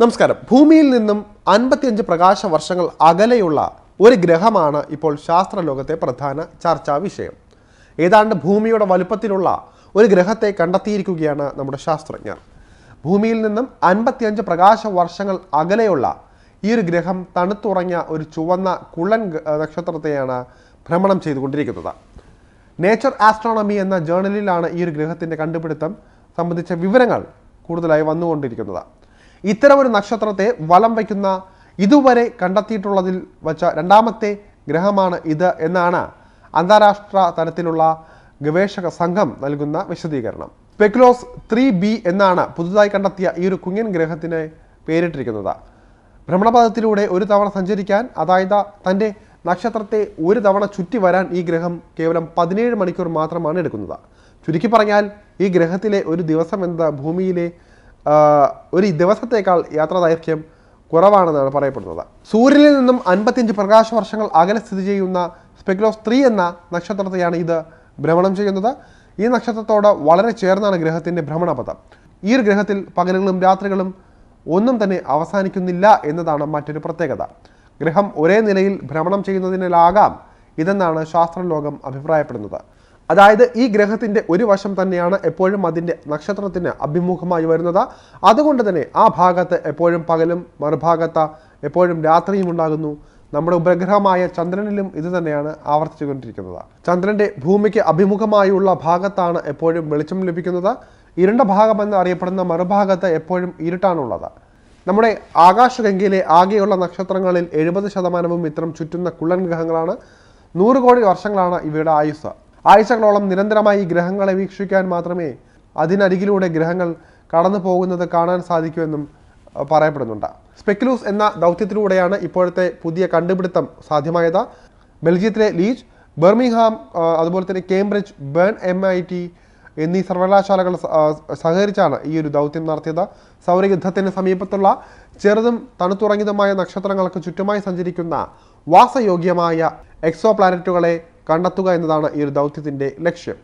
നമസ്കാരം. ഭൂമിയിൽ നിന്നും അൻപത്തിയഞ്ച് പ്രകാശ വർഷങ്ങൾ അകലെയുള്ള ഒരു ഗ്രഹമാണ് ഇപ്പോൾ ശാസ്ത്രലോകത്തെ പ്രധാന ചർച്ചാ വിഷയം. ഏതാണ്ട് ഭൂമിയുടെ വലുപ്പത്തിലുള്ള ഒരു ഗ്രഹത്തെ കണ്ടെത്തിയിരിക്കുകയാണ് നമ്മുടെ ശാസ്ത്രജ്ഞർ. ഭൂമിയിൽ നിന്നും അൻപത്തിയഞ്ച് പ്രകാശ വർഷങ്ങൾ അകലെയുള്ള ഈ ഒരു ഗ്രഹം തണുത്തുറങ്ങിയ ഒരു ചുവന്ന കുള്ളൻ നക്ഷത്രത്തെയാണ് ഭ്രമണം ചെയ്തുകൊണ്ടിരിക്കുന്നത്. നേച്ചർ ആസ്ട്രോണമി എന്ന ജേർണലിലാണ് ഈ ഒരു ഗ്രഹത്തിന്റെ കണ്ടുപിടുത്തം. സംബന്ധിച്ച വിവരങ്ങൾ കൂടുതലായി വന്നുകൊണ്ടിരിക്കുന്നത്. ഇത്തരം ഒരു നക്ഷത്രത്തെ വലം വയ്ക്കുന്ന ഇതുവരെ കണ്ടെത്തിയിട്ടുള്ളതിൽ വച്ച രണ്ടാമത്തെ ഗ്രഹമാണ് ഇത് എന്നാണ് അന്താരാഷ്ട്ര തലത്തിലുള്ള ഗവേഷക സംഘം നൽകുന്ന വിശദീകരണം. പെക്ലോസ് ത്രീ ബി എന്നാണ് പുതുതായി കണ്ടെത്തിയ ഈ ഒരു കുഞ്ഞൻ ഗ്രഹത്തിന് പേരിട്ടിരിക്കുന്നത്. ഭ്രമണപഥത്തിലൂടെ ഒരു തവണ സഞ്ചരിക്കാൻ അതായത് തന്റെ നക്ഷത്രത്തെ ഒരു തവണ ചുറ്റി വരാൻ ഈ ഗ്രഹം കേവലം പതിനേഴ് മണിക്കൂർ മാത്രമാണ് എടുക്കുന്നത്. ചുരുക്കി പറഞ്ഞാൽ ഈ ഗ്രഹത്തിലെ ഒരു ദിവസം എന്നത് ഭൂമിയിലെ ഒരു ദിവസത്തേക്കാൾ യാത്രാ ദൈർഘ്യം കുറവാണെന്നാണ് പറയപ്പെടുന്നത്. സൂര്യനിൽ നിന്നും അൻപത്തിയഞ്ച് പ്രകാശ വർഷങ്ങൾ അകലെ സ്ഥിതി ചെയ്യുന്ന സ്പെക്ലോസ് ത്രീ എന്ന നക്ഷത്രത്തെയാണ് ഇത് ഭ്രമണം ചെയ്യുന്നത്. ഈ നക്ഷത്രത്തോട് വളരെ ചേർന്നാണ് ഗ്രഹത്തിന്റെ ഭ്രമണപഥം. ഈ ഒരു ഗ്രഹത്തിൽ പകലുകളും രാത്രികളും ഒന്നും തന്നെ അവസാനിക്കുന്നില്ല എന്നതാണ് മറ്റൊരു പ്രത്യേകത. ഗ്രഹം ഒരേ നിലയിൽ ഭ്രമണം ചെയ്യുന്നതിനാലാകാം ഇതെന്നാണ് ശാസ്ത്രലോകം അഭിപ്രായപ്പെടുന്നത്. അതായത് ഈ ഗ്രഹത്തിന്റെ ഒരു വശം തന്നെയാണ് എപ്പോഴും അതിന്റെ നക്ഷത്രത്തിന് അഭിമുഖമായി വരുന്നത്. അതുകൊണ്ട് തന്നെ ആ ഭാഗത്ത് എപ്പോഴും പകലും മറുഭാഗത്ത് എപ്പോഴും രാത്രിയും ഉണ്ടാകുന്നു. നമ്മുടെ ഉപഗ്രഹമായ ചന്ദ്രനിലും ഇത് തന്നെയാണ് ആവർത്തിച്ചുകൊണ്ടിരിക്കുന്നത്. ചന്ദ്രന്റെ ഭൂമിക്ക് അഭിമുഖമായുള്ള ഭാഗത്താണ് എപ്പോഴും വെളിച്ചം ലഭിക്കുന്നത്. ഇരുണ്ട ഭാഗം എന്ന് അറിയപ്പെടുന്ന മറുഭാഗത്ത് എപ്പോഴും ഇരുട്ടാണുള്ളത്. നമ്മുടെ ആകാശഗംഗയിലെ ആകെയുള്ള നക്ഷത്രങ്ങളിൽ എഴുപത് ശതമാനവും ഇത്തരം ചുറ്റുന്ന കുള്ളൻ ഗ്രഹങ്ങളാണ്. നൂറ് കോടി വർഷങ്ങളാണ് ഇവയുടെ ആയുസ് ആഴ്ചകളോളം നിരന്തരമായി ഗ്രഹങ്ങളെ വീക്ഷിക്കാൻ മാത്രമേ അതിനരികിലൂടെ ഗ്രഹങ്ങൾ കടന്നു പോകുന്നത് കാണാൻ സാധിക്കുമെന്നും പറയപ്പെടുന്നുണ്ട്. സ്പെക്കുലൂസ് എന്ന ദൗത്യത്തിലൂടെയാണ് ഇപ്പോഴത്തെ പുതിയ കണ്ടുപിടുത്തം സാധ്യമായത്. ബെൽജിയത്തിലെ ലീച്ച് ബെർമിംഗ്ഹാം അതുപോലെ തന്നെ Cambridge Bern M I T എന്നീ സർവകലാശാലകൾ സഹകരിച്ചാണ് ഈ ഒരു ദൗത്യം നടത്തിയത്. സൗരയുദ്ധത്തിന് സമീപത്തുള്ള ചെറുതും തണുത്തുറങ്ങിയതുമായ നക്ഷത്രങ്ങൾക്ക് ചുറ്റുമായി സഞ്ചരിക്കുന്ന വാസയോഗ്യമായ എക്സോ പ്ലാനറ്റുകളെ കണ്ടെത്തുക എന്നതാണ് ഈ ഒരു ദൗത്യത്തിന്റെ ലക്ഷ്യം.